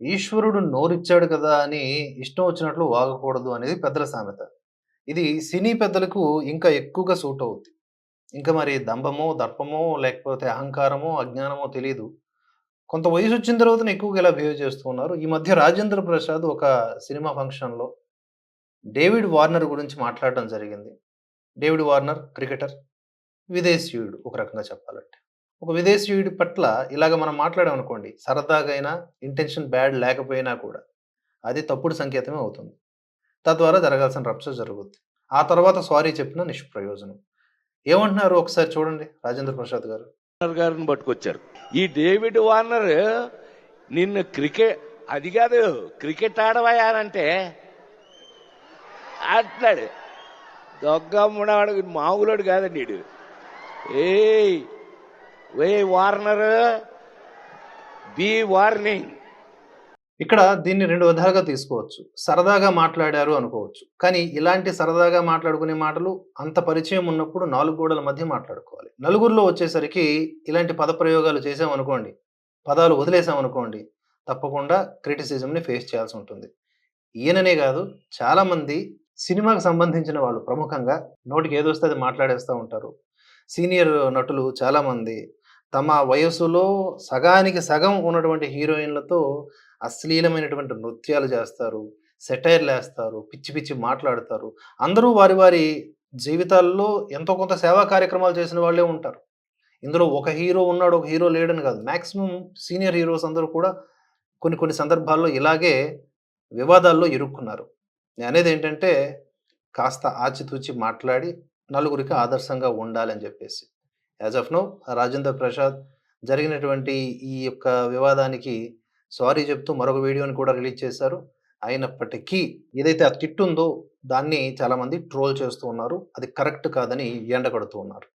ఈశ్వరుడు నోరిచ్చాడు కదా అని ఇష్టం వచ్చినట్లు వాగకూడదు అనేది పెద్దల సామెత. ఇది సినీ పెద్దలకు ఇంకా ఎక్కువగా సూట్ అవుద్ది. ఇంకా మరి దంభమో దర్పమో లేకపోతే అహంకారమో అజ్ఞానమో తెలియదు కొంత వయసు వచ్చిన తర్వాత ఎక్కువగా ఇలా బిహేవ్ చేస్తూ ఉన్నారు. ఈ మధ్య రాజేంద్ర ప్రసాద్ ఒక సినిమా ఫంక్షన్లో డేవిడ్ వార్నర్ గురించి మాట్లాడడం జరిగింది. డేవిడ్ వార్నర్ క్రికెటర్ విదేశీయుడు ఒక రకంగా చెప్పాలంటే. ఒక విదేశీయుడి పట్ల ఇలాగ మనం మాట్లాడామనుకోండి సరదాగైనా ఇంటెన్షన్ బ్యాడ్ లేకపోయినా కూడా అది తప్పుడు సంకేతమే అవుతుంది. తద్వారా జరగాల్సిన రప్స జరుగుద్ది. ఆ తర్వాత సారీ చెప్పిన నిష్ప్రయోజనం. ఏమంటున్నారు ఒకసారి చూడండి రాజేంద్ర ప్రసాద్ గారు? గారిని పట్టుకొచ్చారు. ఈ డేవిడ్ వార్నర్ నిన్ను క్రికెట్ అది కాదు క్రికెట్ ఆడవయానంటే అంటున్నాడు. దొగ్గమ్మడాడు మామూలుడు కాదండి వీడు ఏయ్! వే వార్నర్? Be warning. ఇక్కడ దీన్ని రెండు విధాలుగా తీసుకోవచ్చు. సరదాగా మాట్లాడారు అనుకోవచ్చు. కానీ ఇలాంటి సరదాగా మాట్లాడుకునే మాటలు అంత పరిచయం ఉన్నప్పుడు నాలుగు గోడల మధ్య మాట్లాడుకోవాలి. నలుగురిలో వచ్చేసరికి ఇలాంటి పదప్రయోగాలు చేసామనుకోండి పదాలు వదిలేసామనుకోండి తప్పకుండా క్రిటిసిజంని ఫేస్ చేయాల్సి ఉంటుంది. ఈయననే కాదు చాలామంది సినిమాకు సంబంధించిన వాళ్ళు ప్రముఖంగా నోటికి ఏదొస్తే అది మాట్లాడేస్తూ ఉంటారు. సీనియర్ నటులు చాలామంది తమ వయసులో సగానికి సగం ఉన్నటువంటి హీరోయిన్లతో అశ్లీలమైనటువంటి నృత్యాలు చేస్తారు సెటైర్లు వేస్తారు పిచ్చి పిచ్చి మాట్లాడతారు. అందరూ వారి వారి జీవితాల్లో ఎంతో కొంత సేవా కార్యక్రమాలు చేసిన వాళ్ళే ఉంటారు. ఇందులో ఒక హీరో ఉన్నాడు ఒక హీరో లేడని కాదు. మ్యాక్సిమం సీనియర్ హీరోస్ అందరూ కూడా కొన్ని కొన్ని సందర్భాల్లో ఇలాగే వివాదాల్లో ఇరుక్కున్నారు. నేను అనేది ఏంటంటే కాస్త ఆచితూచి మాట్లాడి నలుగురికి ఆదర్శంగా ఉండాలని చెప్పేసి. As of now Rajendra Prasad జరిగినటువంటి ఈ యొక్క వివాదానికి సారీ చెప్తూ మరొక వీడియోని కూడా రిలీజ్ చేశారు. అయినప్పటికీ ఏదైతే ఆ తిట్టు ఉందో దాన్ని చాలామంది ట్రోల్ చేస్తూ ఉన్నారు. అది కరెక్ట్ కాదని ఎండగడుతూ ఉన్నారు.